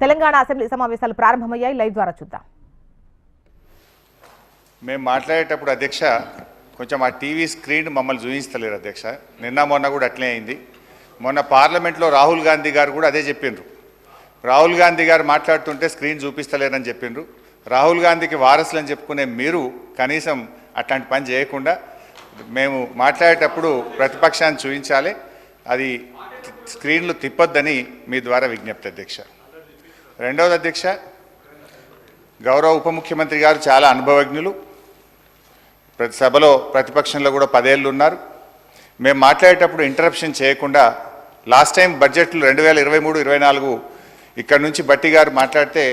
Telangana assembly సమావేశాలు ప్రారంభమయ్యాయి. Live ద్వారా చూద్దాం. మేము మాట్లాడేటప్పుడు అధ్యక్ష కొంచెం ఆ టీవీ స్క్రీన్ మమ్మల్ని చూపించలేరు అధ్యక్ష. నిన్న మొన్న కూడా అట్లే అయింది. మొన్న పార్లమెంట్లో రాహుల్ గాంధీ గారు కూడా అదే చెప్పిండ్రు. రాహుల్ గాంధీ గారు మాట్లాడుతుంటే స్క్రీన్ చూపిస్తలేరని చెప్పిండ్రు. రాహుల్ గాంధీకి వారసులని చెప్పుకునే మీరు కనీసం అట్లాంటి పని చేయకుండా మేము మాట్లాడేటప్పుడు ప్రతిపక్షాన్ని చూపించాలి అది స్క్రీన్లు తిప్పొద్దని మీ ద్వారా విజ్ఞప్తి అధ్యక్ష. రెండవది అధ్యక్ష గౌరవ ఉప ముఖ్యమంత్రి గారు చాలా అనుభవజ్ఞులు. ప్రతి సభలో ప్రతిపక్షంలో కూడా పదేళ్ళు ఉన్నారు. మేము మాట్లాడేటప్పుడు ఇంటరప్షన్ చేయకుండా లాస్ట్ టైం బడ్జెట్లు రెండు వేల ఇరవై మూడు ఇరవై నాలుగు ఇక్కడ నుంచి బట్టి గారు మాట్లాడితే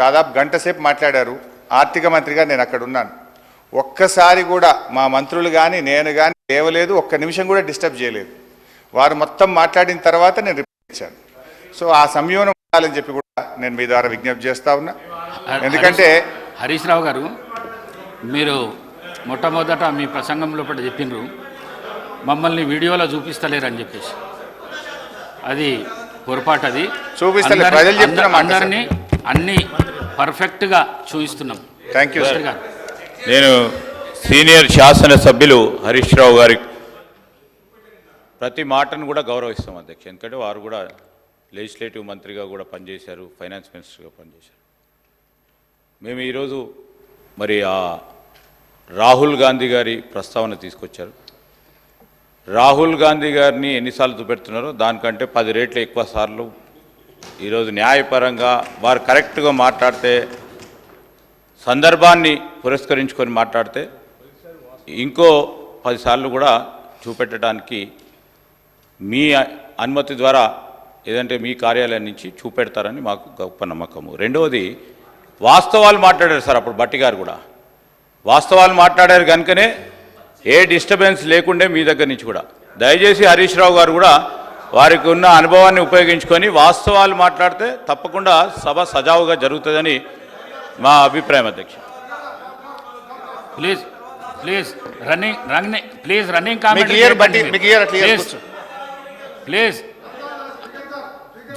దాదాపు గంట సేపు మాట్లాడారు. ఆర్థిక మంత్రిగా నేను అక్కడ ఉన్నాను. ఒక్కసారి కూడా మా మంత్రులు కానీ నేను కానీ లేవలేదు. ఒక్క నిమిషం కూడా డిస్టర్బ్ చేయలేదు. వారు మొత్తం మాట్లాడిన తర్వాత నేను రిప్లై ఇచ్చాను సో ఆ సంయోనం ఉండాలని చెప్పి కూడా నేను మీ ద్వారా విజ్ఞప్తి చేస్తా ఉన్నా. ఎందుకంటే హరీష్- రావు గారు మీరు మొట్టమొదట మీ ప్రసంగం లోపల చెప్పిండ్రు మమ్మల్ని వీడియోలో చూపిస్తలేరని చెప్పేసి. అది పొరపాటు అది. అందరినీ అన్ని పర్ఫెక్ట్గా చూపిస్తున్నాం థ్యాంక్ యూ సార్ నేను సీనియర్ శాసనసభ్యులు హరీష్ రావు గారి ప్రతి మాటను కూడా గౌరవిస్తాం అధ్యక్ష. ఎందుకంటే వారు కూడా లెజిస్లేటివ్ మంత్రిగా కూడా పనిచేశారు ఫైనాన్స్ మినిస్టర్గా పనిచేశారు. మేము ఈరోజు మరి ఆ రాహుల్ గాంధీ గారి ప్రస్తావన తీసుకొచ్చారు. రాహుల్ గాంధీ గారిని ఎన్నిసార్లు చూపెడుతున్నారో దానికంటే పది రేట్లు ఎక్కువ సార్లు ఈరోజు న్యాయపరంగా వారు కరెక్ట్గా మాట్లాడితే సందర్భాన్ని పురస్కరించుకొని మాట్లాడితే ఇంకో పదిసార్లు కూడా చూపెట్టడానికి మీ అనుమతి ద్వారా ఏదంటే మీ కార్యాలయం నుంచి చూపెడతారని మాకు గొప్ప నమ్మకము. రెండవది వాస్తవాలు మాట్లాడారు సార్ అప్పుడు బట్టి గారు కూడా. వాస్తవాలు మాట్లాడారు కనుకనే ఏ డిస్టర్బెన్స్ లేకుండే మీ దగ్గర నుంచి కూడా. దయచేసి హరీష్ రావు గారు కూడా వారికి ఉన్న అనుభవాన్ని ఉపయోగించుకొని వాస్తవాలు మాట్లాడితే తప్పకుండా సభ సజావుగా జరుగుతుందని మా అభిప్రాయం అధ్యక్ష. Please please running running please running. Please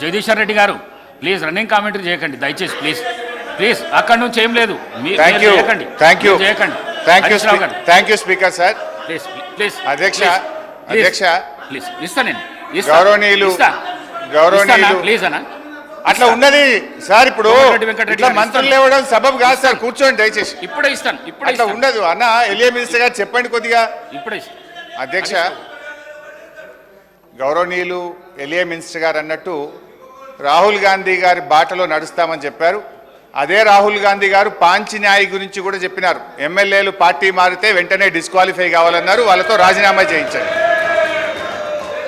Jagadishwar Reddy గారు ప్లీజ్ రన్నింగ్ కామెంటరీ చేయకండి దయచేసి ప్లీజ్ ప్లీజ్ అక్కడ నుంచి ఏం లేదు. థ్యాంక్ యూ చేయకండి. చేయకండి. Thank speaker sir please please అధ్యక్ష, అధ్యక్ష. ప్లీజ్ నేను. గౌరవనీయులు? ప్లీజ్ అన్న. అట్లా ఉన్నది సార్ ఇప్పుడు ఇట్లా మంత్రులు. లేవడం సబబు కాదు సార్ కూర్చోండి దయచేసి. ఇప్పుడే ఇస్తాను ఇప్పుడే అట్లా ఉండదు. అన్న ఎలియా మినిస్టర్ గారు చెప్పండి కొద్దిగా. ఇప్పుడే అధ్యక్ష గౌరవనీయులు ఎలియా మినిస్టర్ గారు అన్నట్టు రాహుల్ గాంధీ గారి బాటలో నడుస్తామని చెప్పారు. అదే రాహుల్ గాంధీ గారు పాంచి గురించి కూడా చెప్పినారు. ఎమ్మెల్యేలు పార్టీ మారితే వెంటనే డిస్క్వాలిఫై కావాలన్నారు. వాళ్ళతో రాజీనామా చేయించారు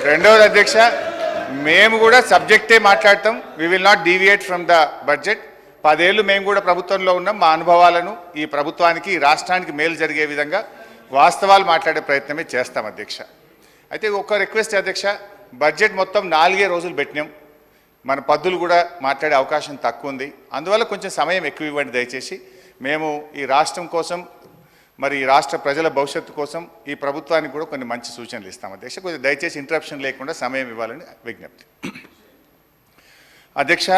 రెండవది అధ్యక్ష మేము కూడా సబ్జెక్టే మాట్లాడతాం. We will not deviate from the budget పదేళ్ళు మేము కూడా ప్రభుత్వంలో ఉన్నాం. మా అనుభవాలను ఈ ప్రభుత్వానికి ఈ రాష్ట్రానికి మేలు జరిగే విధంగా వాస్తవాలు మాట్లాడే ప్రయత్నమే చేస్తాం అధ్యక్ష. అయితే ఒక్క రిక్వెస్ట్ అధ్యక్ష బడ్జెట్ మొత్తం నాలుగే రోజులు పెట్టినాం. మన పద్దులు కూడా మాట్లాడే అవకాశం తక్కువ ఉంది అందువల్ల కొంచెం సమయం ఎక్కువ ఇవ్వండి దయచేసి. మేము ఈ రాష్ట్రం కోసం మరి ఈ రాష్ట్ర ప్రజల భవిష్యత్తు కోసం ఈ ప్రభుత్వానికి కూడా కొన్ని మంచి సూచనలు ఇస్తాం అధ్యక్ష కొంచెం దయచేసి ఇంటరప్షన్ లేకుండా సమయం ఇవ్వాలని విజ్ఞప్తి. అధ్యక్ష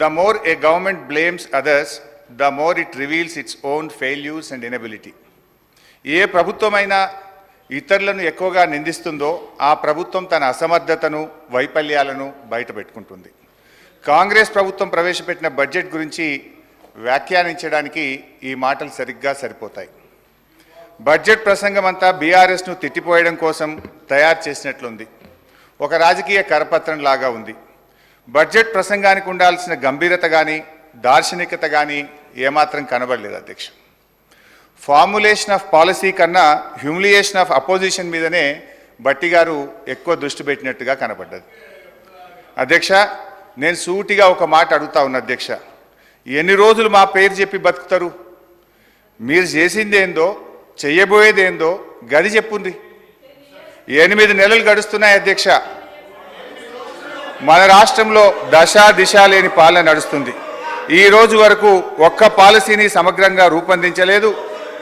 the more a government blames others the more it reveals its own failures and inability ఏ ప్రభుత్వమైనా ఇతరులను ఎక్కువగా నిందిస్తుందో ఆ ప్రభుత్వం తన అసమర్థతను వైఫల్యాలను బయటపెట్టుకుంటుంది. కాంగ్రెస్ ప్రభుత్వం ప్రవేశపెట్టిన బడ్జెట్ గురించి వ్యాఖ్యానించడానికి ఈ మాటలు సరిగ్గా సరిపోతాయి. బడ్జెట్ ప్రసంగం అంతా బీఆర్ఎస్ను తిట్టిపోయడం కోసం తయారు చేసినట్లుంది. ఒక రాజకీయ కరపత్రం లాగా ఉంది. బడ్జెట్ ప్రసంగానికి ఉండాల్సిన గంభీరత కానీ దార్శనికత కానీ ఏమాత్రం కనబడలేదు అధ్యక్షుడు ఫార్ములేషన్ ఆఫ్ పాలసీ కన్నా హ్యూమిలియేషన్ ఆఫ్ అపోజిషన్ మీదనే బట్టి గారు ఎక్కువ దృష్టి పెట్టినట్టుగా కనపడ్డది అధ్యక్ష నేను సూటిగా ఒక మాట అడుగుతా ఉన్నా అధ్యక్ష. ఎన్ని రోజులు మా పేరు చెప్పి బతుకుతారు? మీరు చేసింది ఏందో చెయ్యబోయేది ఏందో గది చెప్పుంది. ఎనిమిది నెలలు గడుస్తున్నాయి అధ్యక్ష. మన రాష్ట్రంలో దశ దిశ లేని పాలన నడుస్తుంది. ఈ రోజు వరకు ఒక్క పాలసీని సమగ్రంగా రూపొందించలేదు.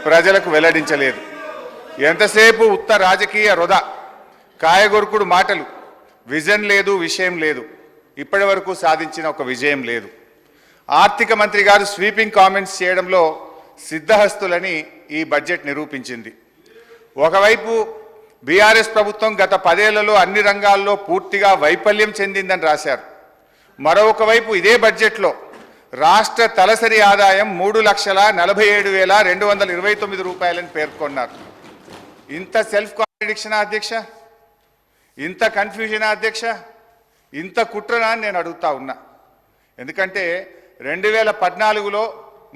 ప్రజలకు వెల్లడించలేదు. ఎంతసేపు ఉత్త రాజకీయ వృధా కాయగొరుకుడు మాటలు విజన్ లేదు విషయం లేదు. ఇప్పటి వరకు సాధించిన ఒక విజయం లేదు. ఆర్థిక మంత్రి గారు స్వీపింగ్ కామెంట్స్ చేయడంలో సిద్ధహస్తులని ఈ బడ్జెట్ నిరూపించింది. ఒకవైపు బీఆర్ఎస్ ప్రభుత్వం గత పదేళ్ళలో అన్ని రంగాల్లో పూర్తిగా వైఫల్యం చెందిందని రాశారు. మరొకవైపు ఇదే బడ్జెట్లో రాష్ట్ర తలసరి ఆదాయం మూడు లక్షల నలభై ఏడు వేల రెండు వందల ఇరవై తొమ్మిది రూపాయలని పేర్కొన్నారు. ఇంత సెల్ఫ్ కాంట్రడిక్షన్ అధ్యక్ష? ఇంత కన్ఫ్యూజన్ అధ్యక్ష? ఇంత కుట్రనా అని నేను అడుగుతా ఉన్నా. ఎందుకంటే రెండు వేల పద్నాలుగులో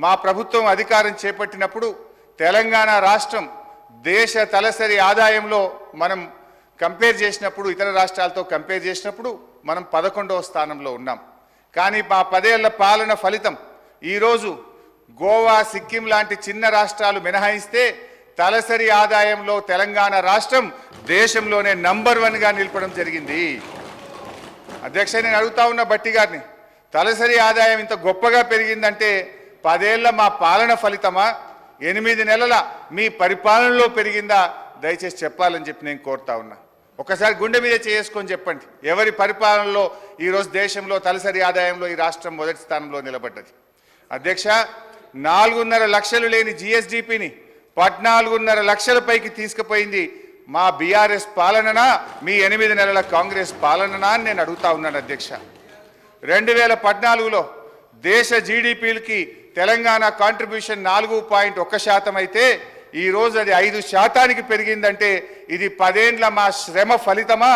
మా ప్రభుత్వం అధికారం చేపట్టినప్పుడు తెలంగాణ రాష్ట్రం దేశ తలసరి ఆదాయంలో మనం కంపేర్ చేసినప్పుడు ఇతర రాష్ట్రాలతో కంపేర్ చేసినప్పుడు మనం పదకొండవ స్థానంలో ఉన్నాం. కానీ మా పదేళ్ళ పాలన ఫలితం. ఈరోజు గోవా సిక్కిం లాంటి చిన్న రాష్ట్రాలు మినహాయిస్తే తలసరి ఆదాయంలో తెలంగాణ రాష్ట్రం దేశంలోనే నంబర్ వన్గా నిలపడం జరిగింది. అధ్యక్ష నేను అడుగుతా ఉన్న బట్టి గారిని తలసరి ఆదాయం ఇంత గొప్పగా పెరిగిందంటే పదేళ్ళ మా పాలన ఫలితమా? ఎనిమిది నెలల మీ పరిపాలనలో పెరిగిందా? దయచేసి చెప్పాలని చెప్పి నేను కోరుతా ఉన్నా. ఒకసారి గుండె మీద చేసుకొని చెప్పండి. ఎవరి పరిపాలనలో ఈరోజు దేశంలో తలసరి ఆదాయంలో ఈ రాష్ట్రం మొదటి స్థానంలో నిలబడ్డది. అధ్యక్ష నాలుగున్నర లక్షలు లేని జిఎస్డిపిని పద్నాలుగున్నర లక్షల పైకి తీసుకుపోయింది మా బీఆర్ఎస్ పాలననా మీ ఎనిమిది నెలల కాంగ్రెస్ పాలననా అని నేను అడుగుతా ఉన్నాను అధ్యక్ష. రెండు వేల పద్నాలుగులో దేశ జీడిపిలకి తెలంగాణ కాంట్రిబ్యూషన్ నాలుగు పాయింట్ ఒక్క శాతం అయితే ఈ రోజు అది ఐదు శాతానికి పెరిగిందంటే ఇది పదేండ్ల మా శ్రమ ఫలితమా?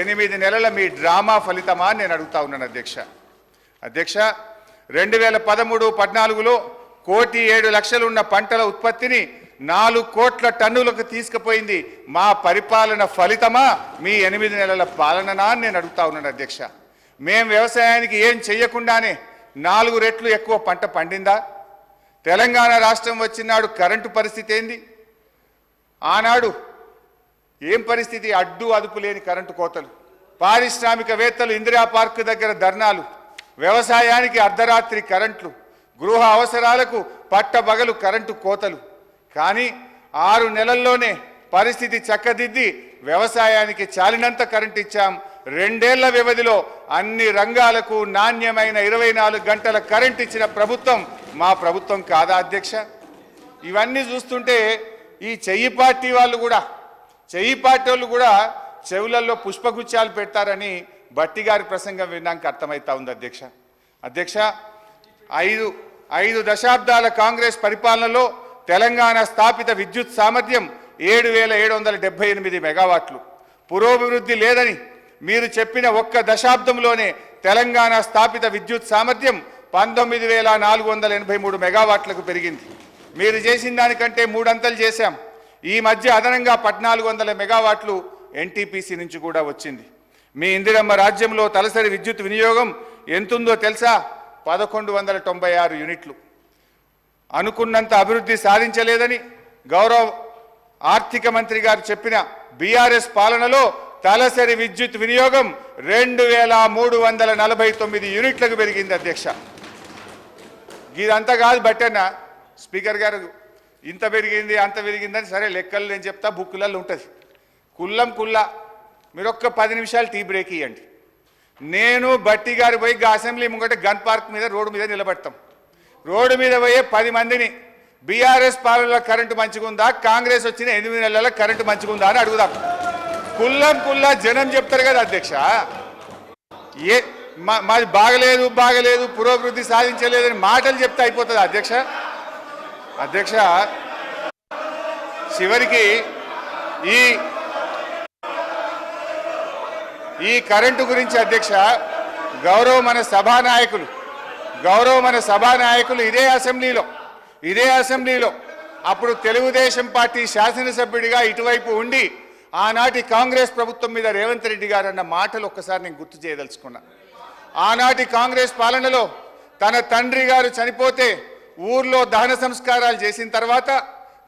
ఎనిమిది నెలల మీ డ్రామా ఫలితమా నేను అడుగుతా ఉన్నాను అధ్యక్ష. అధ్యక్ష రెండు వేల పదమూడు పద్నాలుగులో కోటి ఏడు లక్షలున్న పంటల ఉత్పత్తిని నాలుగు కోట్ల టన్నులకు తీసుకుపోయింది. మా పరిపాలన ఫలితమా? మీ ఎనిమిది నెలల పాలననా అని నేను అడుగుతా ఉన్నాను అధ్యక్ష. మేం వ్యవసాయానికి ఏం చెయ్యకుండానే నాలుగు రెట్లు ఎక్కువ పంట పండిందా? తెలంగాణ రాష్ట్రం వచ్చినాడు కరెంటు పరిస్థితి ఏంది? ఆనాడు ఏం పరిస్థితి? అడ్డు అదుపు లేని కరెంటు కోతలు పారిశ్రామికవేత్తలు ఇందిరా పార్క్ దగ్గర ధర్నాలు వ్యవసాయానికి అర్ధరాత్రి కరెంట్లు గృహ అవసరాలకు పట్టబగలు కరెంటు కోతలు. కానీ ఆరు నెలల్లోనే పరిస్థితి చక్కదిద్ది వ్యవసాయానికి చాలినంత కరెంటు ఇచ్చాం. రెండేళ్ళ వ్యవధిలో అన్ని రంగాలకు నాణ్యమైన ఇరవై నాలుగు గంటల కరెంట్ ఇచ్చిన ప్రభుత్వం మా ప్రభుత్వం కాదా అధ్యక్ష? ఇవన్నీ చూస్తుంటే ఈ చెయ్యి పార్టీ వాళ్ళు కూడా చెయ్యి పార్టీ వాళ్ళు కూడా చెవులలో పుష్పగుచ్చాలు పెడతారని బట్టి గారి ప్రసంగం విన్నాక అర్థమవుతా ఉంది అధ్యక్ష. అధ్యక్ష ఐదు ఐదు దశాబ్దాల కాంగ్రెస్ పరిపాలనలో తెలంగాణ స్థాపిత విద్యుత్ సామర్థ్యం ఏడు వేల ఏడు వందల డెబ్బై ఎనిమిది మెగావాట్లు. పురోభివృద్ధి లేదని మీరు చెప్పిన ఒక్క దశాబ్దంలోనే తెలంగాణ స్థాపిత విద్యుత్ సామర్థ్యం పంతొమ్మిది వేల నాలుగు వందల ఎనభై మూడు మెగావాట్లకు పెరిగింది. మీరు చేసిన దానికంటే మూడంతలు చేశాం. ఈ మధ్య అదనంగా పద్నాలుగు వందల మెగావాట్లు ఎన్టీపీసీ నుంచి కూడా వచ్చింది. మీ ఇందిరమ్మ రాజ్యంలో తలసరి విద్యుత్ వినియోగం ఎంతుందో తెలుసా? పదకొండు వందల తొంభై ఆరు యూనిట్లు. అనుకున్నంత అభివృద్ధి సాధించలేదని గౌరవ ఆర్థిక మంత్రి గారు చెప్పిన బీఆర్ఎస్ పాలనలో తలసరి విద్యుత్ వినియోగం రెండు వేల మూడు వందల నలభై తొమ్మిది యూనిట్లకు పెరిగింది అధ్యక్ష. ఇదంతా కాదు బట్టన్న. స్పీకర్ గారు ఇంత పెరిగింది అంత పెరిగిందని సరే లెక్కలు నేను చెప్తా బుక్లలో ఉంటుంది. కుల్లం కుల్ల మీరు ఒక్క పది నిమిషాలు టీ బ్రేక్ ఇవ్వండి నేను బట్టి గారు పోయి అసెంబ్లీ ముంగట గన్ పార్క్ మీద రోడ్డు మీద నిలబడతాం. రోడ్డు మీద పోయే పది మందిని బీఆర్ఎస్ పాలనలో కరెంటు మంచిగుందా కాంగ్రెస్ వచ్చిన ఎనిమిది నెలల కరెంటు మంచిగుందా అని అడుగుదాం. కుల్లం కుల్లా జనం చెప్తారు కదా అధ్యక్ష. ఏ మాది బాగలేదు బాగలేదు పురోభివృద్ధి సాధించలేదని మాటలు చెప్తే అయిపోతుంది అధ్యక్ష. అధ్యక్ష చివరికి ఈ ఈ కరెంటు గురించి అధ్యక్ష గౌరవ మన సభానాయకులు గౌరవ మన సభానాయకులు ఇదే అసెంబ్లీలో ఇదే అసెంబ్లీలో అప్పుడు తెలుగుదేశం పార్టీ శాసనసభ్యుడిగా ఇటువైపు ఉండి ఆనాటి కాంగ్రెస్ ప్రభుత్వం మీద రేవంత్ రెడ్డి గారు అన్న మాటలు ఒక్కసారి నేను గుర్తు చేయదలుచుకున్నాను ఆనాటి కాంగ్రెస్ పాలనలో తన తండ్రి గారు చనిపోతే ఊర్లో దహన సంస్కారాలు చేసిన తర్వాత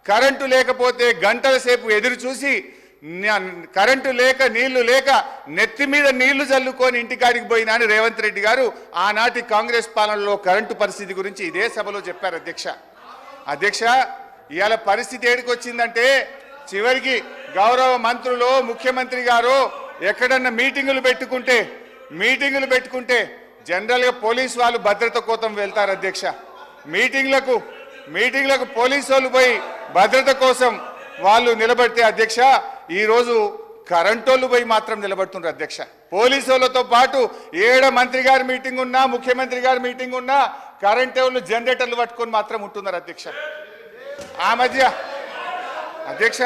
కరెంటు లేకపోతే గంటల సేపు ఎదురు చూసి కరెంటు లేక నీళ్ళు లేక నెత్తి మీద నీళ్ళు చల్లుకొని ఇంటికాడికి పోయినా అని రేవంత్ రెడ్డి గారు ఆనాటి కాంగ్రెస్ పాలనలో కరెంటు పరిస్థితి గురించి ఇదే సభలో చెప్పారు అధ్యక్ష. అధ్యక్ష ఇవాళ పరిస్థితి ఏడికి వచ్చిందంటే చివరికి గౌరవ మంత్రులు ముఖ్యమంత్రి గారు ఎక్కడన్నా మీటింగులు పెట్టుకుంటే మీటింగులు పెట్టుకుంటే జనరల్గా పోలీస్ వాళ్ళు భద్రత కోసం వెళ్తారు అధ్యక్ష. మీటింగ్లకు మీటింగ్లకు పోలీసు వాళ్ళు పోయి భద్రత కోసం వాళ్ళు నిలబడితే అధ్యక్ష ఈరోజు కరెంటు వాళ్ళు పోయి మాత్రం నిలబడుతున్నారు అధ్యక్ష. పోలీసు వాళ్ళతో పాటు ఏడ మంత్రి గారి మీటింగ్ ఉన్నా ముఖ్యమంత్రి గారి మీటింగ్ ఉన్నా కరెంట్ వాళ్ళు జనరేటర్లు పట్టుకొని మాత్రం ఉంటున్నారు అధ్యక్ష. ఆ మధ్య అధ్యక్ష